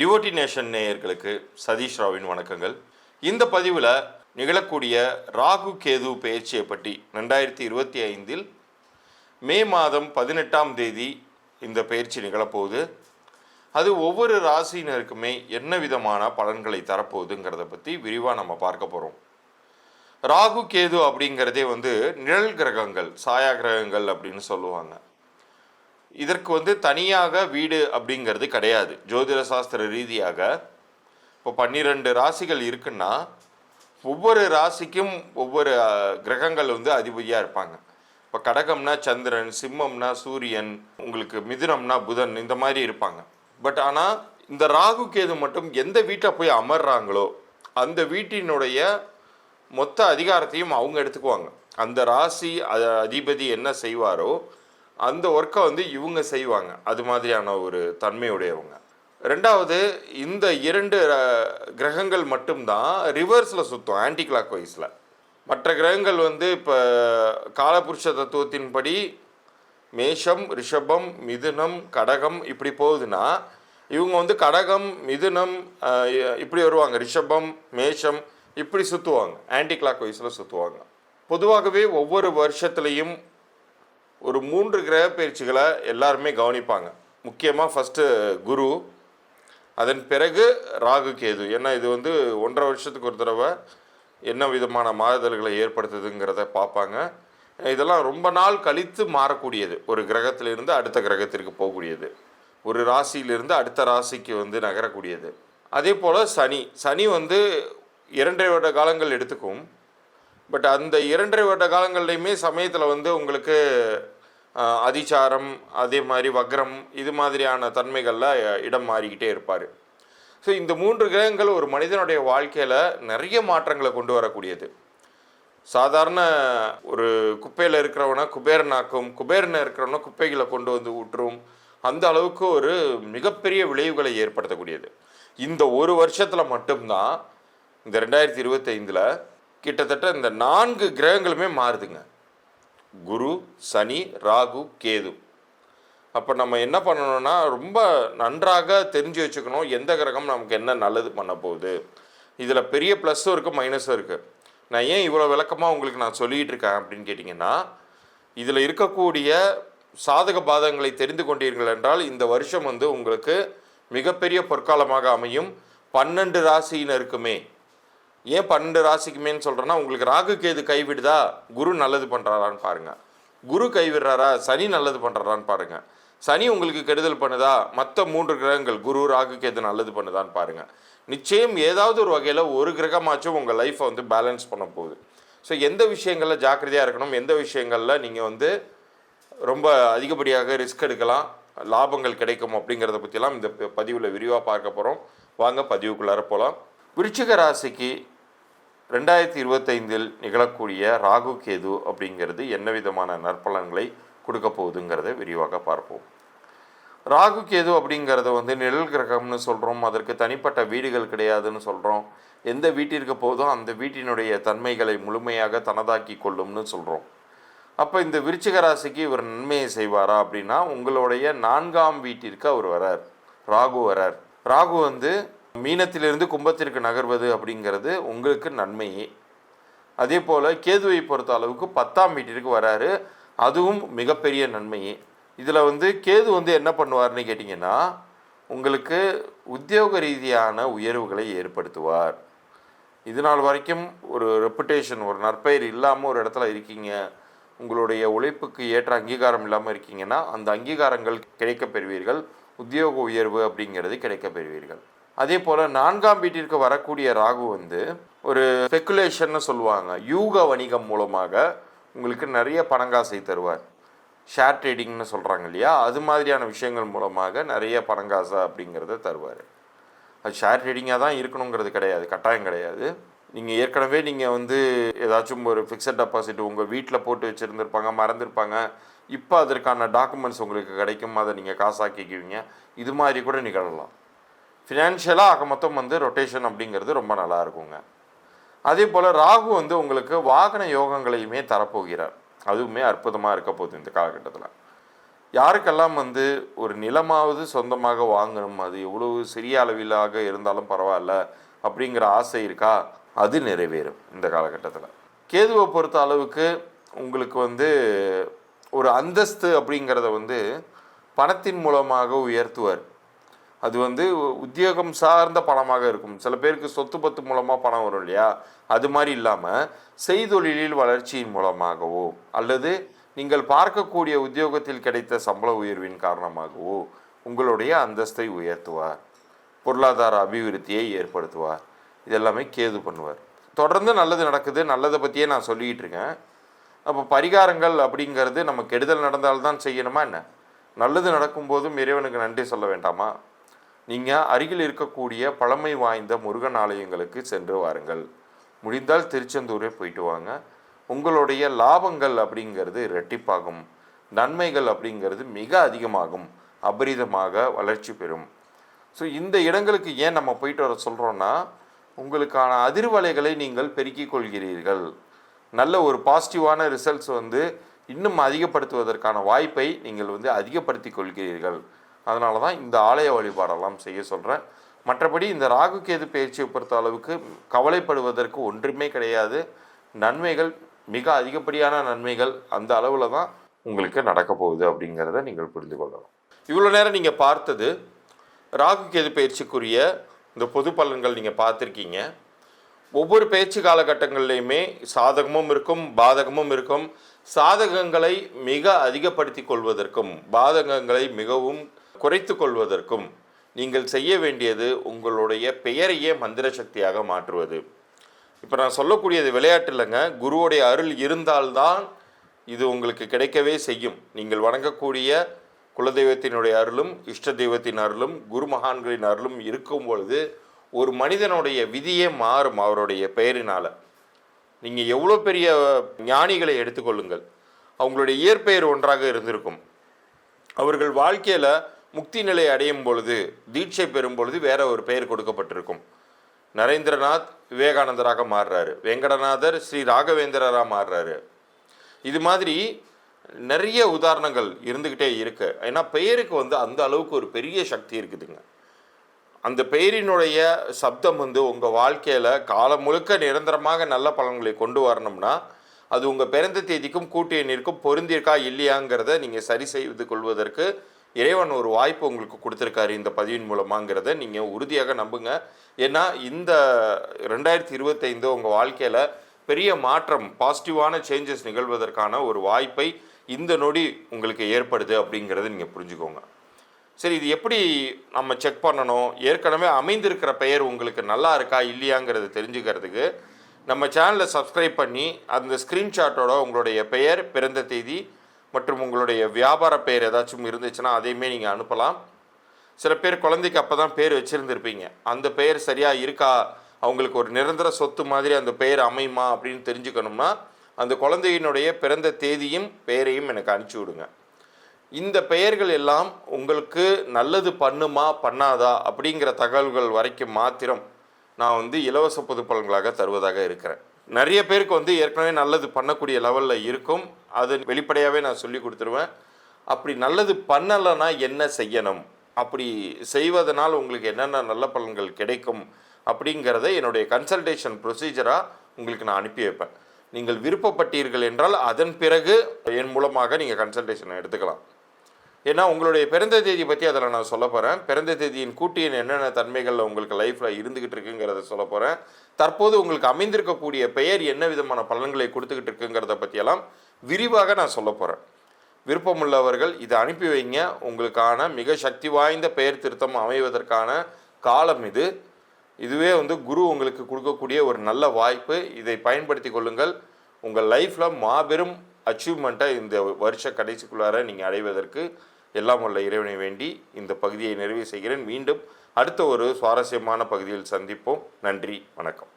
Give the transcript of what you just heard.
Devotee nation நேயர்களுக்கு சதீஷ் ராவின் வணக்கங்கள். இந்த பதிவில் நிகழக்கூடிய ராகு கேது பயிற்சியை பற்றி ரெண்டாயிரத்தி இருபத்தி ஐந்தில் மே மாதம் பதினெட்டாம் தேதி இந்த பயிற்சி நிகழப்போகுது. அது ஒவ்வொரு ராசியினருக்குமே என்ன விதமான பலன்களை தரப்போகுதுங்கிறத பற்றி விரிவாக நம்ம பார்க்க போகிறோம் ராகு கேது அப்படிங்கிறதே வந்து நிழல் கிரகங்கள் சாயா கிரகங்கள் அப்படின்னு சொல்லுவாங்க. இதற்கு வந்து தனியாக வீடு அப்படிங்கிறது கிடையாது. ஜோதிட சாஸ்திர ரீதியாக. இப்போ பன்னிரெண்டு ராசிகள் இருக்குன்னா ஒவ்வொரு ராசிக்கும் ஒவ்வொரு கிரகங்கள் வந்து அதிபதியாக இருப்பாங்க. இப்போ கடகம்னா சந்திரன் சிம்மம்னா சூரியன் உங்களுக்கு மிதுனம்னா புதன் இந்த மாதிரி இருப்பாங்க. பட் ஆனால் இந்த ராகு கேது மட்டும் எந்த வீட்டை போய் அமர்றாங்களோ அந்த வீட்டினுடைய மொத்த அதிகாரத்தையும் அவங்க எடுத்துக்குவாங்க. அந்த ராசி அதிபதி என்ன செய்வாரோ அந்த ஒர்க்கை வந்து இவங்க செய்வாங்க. அது மாதிரியான ஒரு தன்மையுடையவங்க. ரெண்டாவது இந்த இரண்டு கிரகங்கள் மட்டும்தான் ரிவர்ஸில் சுற்றும் ஆன்டி கிளாக் வைஸில் மற்ற கிரகங்கள் வந்து இப்போ காலபுருஷ தத்துவத்தின்படி மேஷம் ரிஷபம் மிதுனம் கடகம் இப்படி போகுதுன்னா இவங்க வந்து கடகம் மிதுனம் இப்படி வருவாங்க. ரிஷபம் மேஷம் இப்படி சுற்றுவாங்க ஆன்டி கிளாக் வைஸில் சுற்றுவாங்க பொதுவாகவே ஒவ்வொரு வருஷத்துலேயும் ஒரு மூன்று கிரக பயிற்சிகளை எல்லாருமே கவனிப்பாங்க. முக்கியமாக ஃபஸ்ட்டு குரு அதன் பிறகு ராகு கேது. ஏன்னா இது வந்து ஒன்றரை வருஷத்துக்கு ஒரு தடவை என்ன விதமான மாறுதல்களை ஏற்படுத்துதுங்கிறத பார்ப்பாங்க. இதெல்லாம் ரொம்ப நாள் கழித்து மாறக்கூடியது. ஒரு கிரகத்திலிருந்து அடுத்த கிரகத்திற்கு போகக்கூடியது. ஒரு ராசியிலிருந்து அடுத்த ராசிக்கு வந்து நகரக்கூடியது. அதே போல் சனி. சனி வந்து இரண்டரை வருட காலங்கள் எடுத்துக்கும். பட் அந்த இரண்டரை வருட காலங்கள்லையுமே சமயத்தில் வந்து உங்களுக்கு அதிச்சாரம் அதே மாதிரி வக்ரம் இது மாதிரியான தன்மைகளில் இடம் மாறிக்கிட்டே இருப்பார். ஸோ இந்த மூன்று கிரகங்கள் ஒரு மனிதனுடைய வாழ்க்கையில் நிறைய மாற்றங்களை கொண்டு வரக்கூடியது. சாதாரண ஒரு குப்பையில் இருக்கிறவனை குபேரனாக்கும் குபேரனை இருக்கிறவனை குப்பைகளை கொண்டு வந்து ஊற்றும் அந்த அளவுக்கு ஒரு மிகப்பெரிய விளைவுகளை ஏற்படுத்தக்கூடியது. இந்த ஒரு வருஷத்தில் மட்டும்தான் இந்த ரெண்டாயிரத்தி இருபத்தைந்தில் கிட்டத்தட்ட இந்த நான்கு கிரகங்களுமே மாறுதுங்க. குரு சனி ராகு கேது. அப்போ நம்ம என்ன பண்ணணும்னா ரொம்ப நன்றாக தெரிஞ்சு வச்சுக்கணும் எந்த கிரகம் நமக்கு என்ன நல்லது பண்ண போகுது. இதில் பெரிய ப்ளஸ்ஸும் இருக்குது மைனஸும் இருக்குது நான் ஏன் இவ்வளோ விளக்கமாக உங்களுக்கு நான் சொல்லிகிட்டு இருக்கேன் அப்படின்னு கேட்டிங்கன்னா இதில் இருக்கக்கூடிய சாதக பாதகங்களை தெரிந்து கொண்டீர்கள் என்றால் இந்த வருஷம் வந்து உங்களுக்கு மிகப்பெரிய பொற்காலமாக அமையும். பன்னெண்டு ராசியினருக்குமே ஏன் பன்னெண்டு ராசிக்குமேன்னு சொல்கிறேன்னா உங்களுக்கு ராகு கேது கைவிடுதா குரு நல்லது பண்ணுறாரான்னு பாருங்கள் குரு கைவிடுறாரா சனி நல்லது பண்ணுறாரான்னு பாருங்கள் சனி உங்களுக்கு கெடுதல் பண்ணுதா மற்ற மூன்று கிரகங்கள் குரு ராகு கேது நல்லது பண்ணுதான்னு பாருங்கள் நிச்சயம் ஏதாவது ஒரு வகையில் ஒரு கிரகமாச்சும் உங்கள் லைஃப்பை வந்து பேலன்ஸ் பண்ண போகுது. ஸோ எந்த விஷயங்களில் ஜாக்கிரதையாக இருக்கணும் எந்த விஷயங்களில் நீங்கள் வந்து ரொம்ப அதிகப்படியாக ரிஸ்க் எடுக்கலாம் லாபங்கள் கிடைக்கும் அப்படிங்கிறத பற்றிலாம் இந்த பதிவில் விரிவாக பார்க்க போகிறோம் வாங்க பதிவுக்குள்ளார போகலாம் விருச்சிக ராசிக்கு ரெண்டாயிரத்தி இருபத்தைந்தில் நிகழக்கூடிய ராகு கேது அப்படிங்கிறது என்ன விதமான நற்பலன்களை கொடுக்க போகுதுங்கிறத விரிவாக பார்ப்போம். ராகு கேது அப்படிங்கிறத வந்து நிழல் கிரகம்னு சொல்கிறோம் அதற்கு தனிப்பட்ட வீடுகள் கிடையாதுன்னு சொல்கிறோம் எந்த வீட்டிற்கு போதோ அந்த வீட்டினுடைய தன்மைகளை முழுமையாக தனதாக்கி கொள்ளும்னு சொல்கிறோம் அப்போ இந்த விருச்சிக ராசிக்கு இவர் நன்மையை செய்வாரா அப்படின்னா உங்களுடைய நான்காம் வீட்டிற்கு அவர் வரார். ராகு வரார். ராகு வந்து மீனத்திலிருந்து கும்பத்திற்கு நகர்வது அப்படிங்கிறது உங்களுக்கு நன்மையே. அதே போல் கேதுவை பொறுத்த அளவுக்கு பத்தாம் வீட்டிற்கு வராரு. அதுவும் மிகப்பெரிய நன்மையே. இதில் வந்து கேது வந்து என்ன பண்ணுவார்னு கேட்டிங்கன்னா உங்களுக்கு உத்தியோக ரீதியான உயர்வுகளை ஏற்படுத்துவார். இது நாள் வரைக்கும் ஒரு ரெப்புடேஷன் ஒரு நற்பெயர் இல்லாமல் ஒரு இடத்துல இருக்கீங்க. உங்களுடைய உழைப்புக்கு ஏற்ற அங்கீகாரம் இல்லாமல் இருக்கீங்கன்னா அந்த அங்கீகாரங்கள் கிடைக்கப் பெறுவீர்கள் உத்தியோக உயர்வு அப்படிங்கிறது கிடைக்கப் பெறுவீர்கள் அதே போல் நான்காம் வீட்டிற்கு வரக்கூடிய ராகு வந்து ஒரு ஸ்பெக்குலேஷன்னு சொல்லுவாங்க. யூக வணிகம் மூலமாக உங்களுக்கு நிறைய பணங்காசை தருவார். ஷேர் ட்ரேடிங்னு சொல்கிறாங்க இல்லையா? அது மாதிரியான விஷயங்கள் மூலமாக நிறைய பணங்காசை அப்படிங்கிறத தருவார். அது ஷேர் ட்ரேடிங்காக தான் இருக்கணுங்கிறது கிடையாது. கட்டாயம் கிடையாது. நீங்கள் ஏற்கனவே நீங்கள் வந்து ஏதாச்சும் ஒரு ஃபிக்ஸட் டெபாசிட் உங்கள் வீட்டில் போட்டு வச்சுருந்துருப்பாங்க மறந்துருப்பாங்க. இப்போ அதற்கான டாக்குமெண்ட்ஸ் உங்களுக்கு கிடைக்கும். அதை நீங்கள் காசாக்கிக்குவீங்க. இது மாதிரி கூட நிகழலாம். ஃபினான்ஷியலாக ஆக மொத்தம் வந்து ரொட்டேஷன் அப்படிங்கிறது ரொம்ப நல்லா இருக்குங்க அதே போல் ராகு வந்து உங்களுக்கு வாகன யோகங்களையுமே தரப்போகிறார். அதுவுமே அற்புதமாக இருக்க போகுது இந்த காலகட்டத்தில். யாருக்கெல்லாம் வந்து ஒரு நிலமாவது சொந்தமாக வாங்கணும் அது எவ்வளவு சிறிய அளவிலாக இருந்தாலும் பரவாயில்ல அப்படிங்கிற ஆசை இருக்கா? அது நிறைவேறும் இந்த காலகட்டத்தில். கேதுவை பொறுத்த அளவுக்கு உங்களுக்கு வந்து ஒரு அந்தஸ்து அப்படிங்கிறத வந்து பணத்தின் மூலமாக உயர்த்துவார். அது வந்து உத்தியோகம் சார்ந்த பணமாக இருக்கும். சில பேருக்கு சொத்து பத்து மூலமாக பணம் வரும் இல்லையா? அது மாதிரி இல்லாமல் செய்தொழிலில் வளர்ச்சியின் மூலமாகவோ அல்லது நீங்கள் பார்க்கக்கூடிய உத்தியோகத்தில் கிடைத்த சம்பள உயர்வின் காரணமாகவோ உங்களுடைய அந்தஸ்தை உயர்த்துவார். பொருளாதார அபிவிருத்தியை ஏற்படுத்துவார். இதெல்லாமே கேது பண்ணுவார். தொடர்ந்து நல்லது நடக்குது நல்லதை பற்றியே நான் சொல்லிக்கிட்டு இருக்கேன். அப்போ பரிகாரங்கள் அப்படிங்கிறது நம்ம கெடுதல் நடந்தால்தான் செய்யணுமா என்ன? நல்லது நடக்கும்போதும் இறைவனுக்கு நன்றி சொல்ல வேண்டாமா? நீங்கள் அருகில் இருக்கக்கூடிய பழமை வாய்ந்த முருகன் ஆலயங்களுக்கு சென்று வாருங்கள். முடிந்தால் திருச்செந்தூரே போயிட்டு வாங்க. உங்களுடைய லாபங்கள் அப்படிங்கிறது ரெட்டிப்பாகும் நன்மைகள் அப்படிங்கிறது மிக அதிகமாகும். அபரிதமாக வளர்ச்சி பெறும். ஸோ இந்த இடங்களுக்கு ஏன் நம்ம போயிட்டு வர சொல்கிறோன்னா உங்களுக்கான அதிர்வலைகளை நீங்கள் பெருக்கிக் கொள்கிறீர்கள். நல்ல ஒரு பாசிட்டிவான ரிசல்ட்ஸ் வந்து இன்னும் அதிகப்படுத்துவதற்கான வாய்ப்பை நீங்கள் வந்து அதிகப்படுத்திக் கொள்கிறீர்கள். அதனால தான் இந்த ஆலய வழிபாடெல்லாம் செய்ய சொல்கிறேன் மற்றபடி இந்த ராகு கேது பயிற்சியை பொறுத்த அளவுக்கு கவலைப்படுவதற்கு ஒன்றுமே கிடையாது. நன்மைகள் மிக அதிகப்படியான நன்மைகள் அந்த அளவில் தான் உங்களுக்கு நடக்க போகுது அப்படிங்கிறத நீங்கள் புரிந்து கொள்ளலாம் இவ்வளோ நேரம் நீங்கள் பார்த்தது ராகு கேது பயிற்சிக்குரிய இந்த பொது பலன்கள் நீங்கள் பார்த்துருக்கீங்க. ஒவ்வொரு பயிற்சி காலகட்டங்கள்லையுமே சாதகமும் இருக்கும் பாதகமும் இருக்கும். சாதகங்களை மிக அதிகப்படுத்தி கொள்வதற்கும் பாதகங்களை மிகவும் குறைத்து கொள்வதற்கும் நீங்கள் செய்ய வேண்டியது உங்களுடைய பெயரையே மந்திர சக்தியாக மாற்றுவது. இப்போ நான் சொல்லக்கூடியது விளையாட்டு இல்லைங்க. குருவுடைய அருள் இருந்தால்தான் இது உங்களுக்கு கிடைக்கவே செய்யும். நீங்கள் வணங்கக்கூடிய குலதெய்வத்தினுடைய அருளும் இஷ்ட தெய்வத்தின் அருளும் குரு மகான்களின் அருளும் இருக்கும் பொழுது ஒரு மனிதனுடைய விதியே மாறும் அவருடைய பெயரினால். நீங்கள் எவ்வளோ பெரிய ஞானிகளை எடுத்துக்கொள்ளுங்கள். அவங்களுடைய இயற்பெயர் ஒன்றாக இருந்திருக்கும். அவர்கள் வாழ்க்கையில் முக்தி நிலை அடையும் பொழுது தீட்சை பெறும் பொழுது வேற ஒரு பெயர் கொடுக்கப்பட்டிருக்கும். நரேந்திரநாத் விவேகானந்தராக மாறுறாரு. வெங்கடநாதர் ஸ்ரீ ராகவேந்திரராக மாறுறாரு. இது மாதிரி நிறைய உதாரணங்கள் இருந்துக்கிட்டே இருக்கு. ஏன்னா பெயருக்கு வந்து அந்த அளவுக்கு ஒரு பெரிய சக்தி இருக்குதுங்க. அந்த பெயரினுடைய சப்தம் வந்து உங்கள் வாழ்க்கையில் காலம் முழுக்க நிரந்தரமாக நல்ல பலன்களை கொண்டு வரணும்னா அது உங்கள் பிறந்த தேதிக்கும் கூட்டு பொருந்திருக்கா இல்லையாங்கிறத நீங்கள் சரி செய்து கொள்வதற்கு இறைவன் ஒரு வாய்ப்பு உங்களுக்கு கொடுத்துருக்காரு இந்த பதிவின் மூலமாங்கிறத நீங்கள் உறுதியாக நம்புங்க. ஏன்னா இந்த ரெண்டாயிரத்தி இருபத்தைந்து உங்கள் வாழ்க்கையில் பெரிய மாற்றம் பாசிட்டிவான சேஞ்சஸ் நிகழ்வதற்கான ஒரு வாய்ப்பை இந்த நொடி உங்களுக்கு ஏற்படுது அப்படிங்கிறத நீங்கள் புரிஞ்சுக்கோங்க. சரி இது எப்படி நம்ம செக் பண்ணணும்? ஏற்கனவே அமைந்திருக்கிற பெயர் உங்களுக்கு நல்லா இருக்கா இல்லையாங்கிறத தெரிஞ்சுக்கிறதுக்கு நம்ம சேனலை சப்ஸ்கிரைப் பண்ணி அந்த ஸ்க்ரீன்ஷாட்டோட உங்களுடைய பெயர் பிறந்த தேதி மற்றும் உங்களுடைய வியாபார பெயர் ஏதாச்சும் இருந்துச்சுன்னா அதையுமே நீங்கள் அனுப்பலாம். சில பேர் குழந்தைக்கு அப்போ தான் பேர் வச்சுருந்துருப்பீங்க. அந்த பெயர் சரியாக இருக்கா? அவங்களுக்கு ஒரு நிரந்தர சொத்து மாதிரி அந்த பெயர் அமையுமா அப்படின்னு தெரிஞ்சுக்கணும்னா அந்த குழந்தையினுடைய பிறந்த தேதியும் பெயரையும் எனக்கு அனுப்பிச்சி விடுங்க. இந்த பெயர்கள் எல்லாம் உங்களுக்கு நல்லது பண்ணுமா பண்ணாதா அப்படிங்கிற தகவல்கள் வரைக்கும் மாத்திரம் நான் வந்து இலவச பொது பலன்களாக தருவதாக இருக்கிறேன். நிறைய பேருக்கு வந்து ஏற்கனவே நல்லது பண்ணக்கூடிய லெவலில் இருக்கும். அது வெளிப்படையாகவே நான் சொல்லி கொடுத்துருவேன். அப்படி நல்லது பண்ணலைன்னா என்ன செய்யணும்? அப்படி செய்வதனால் உங்களுக்கு என்னென்ன நல்ல பலன்கள் கிடைக்கும்? அப்படிங்கிறத என்னுடைய கன்சல்டேஷன் ப்ரொசீஜராக உங்களுக்கு நான் அனுப்பி வைப்பேன். நீங்கள் விருப்பப்பட்டீர்கள் என்றால் அதன் பிறகு என் மூலமாக நீங்கள் கன்சல்டேஷனை எடுத்துக்கலாம். ஏன்னா உங்களுடைய பிறந்த தேதி பற்றி அதில் நான் சொல்ல போகிறேன் பிறந்த தேதியின் கூட்டியின் என்னென்ன தன்மைகளில் உங்களுக்கு லைஃப்பில் இருந்துக்கிட்டு இருக்குங்கிறத சொல்ல போகிறேன் தற்போது உங்களுக்கு அமைந்திருக்கக்கூடிய பெயர் என்ன விதமான பலன்களை கொடுத்துக்கிட்டு இருக்குங்கிறத பற்றியெல்லாம் விரிவாக நான் சொல்ல போகிறேன் விருப்பமுள்ளவர்கள் இதை அனுப்பி வைங்க. உங்களுக்கான மிக சக்தி வாய்ந்த பெயர் திருத்தம் அமைவதற்கான காலம் இது. இதுவே வந்து குரு உங்களுக்கு கொடுக்கக்கூடிய ஒரு நல்ல வாய்ப்பு. இதை பயன்படுத்தி கொள்ளுங்கள். உங்கள் லைஃப்பில் மாபெரும் அச்சீவ்மெண்ட்டை இந்த வருஷ கடைசிக்குள்ளார நீங்கள் அடைவதற்கு எல்லாம் உள்ள இறைவனை வேண்டி இந்த பகுதியை நிறைவு செய்கிறேன். மீண்டும் அடுத்த ஒரு சுவாரஸ்யமான பகுதியில் சந்திப்போம். நன்றி வணக்கம்.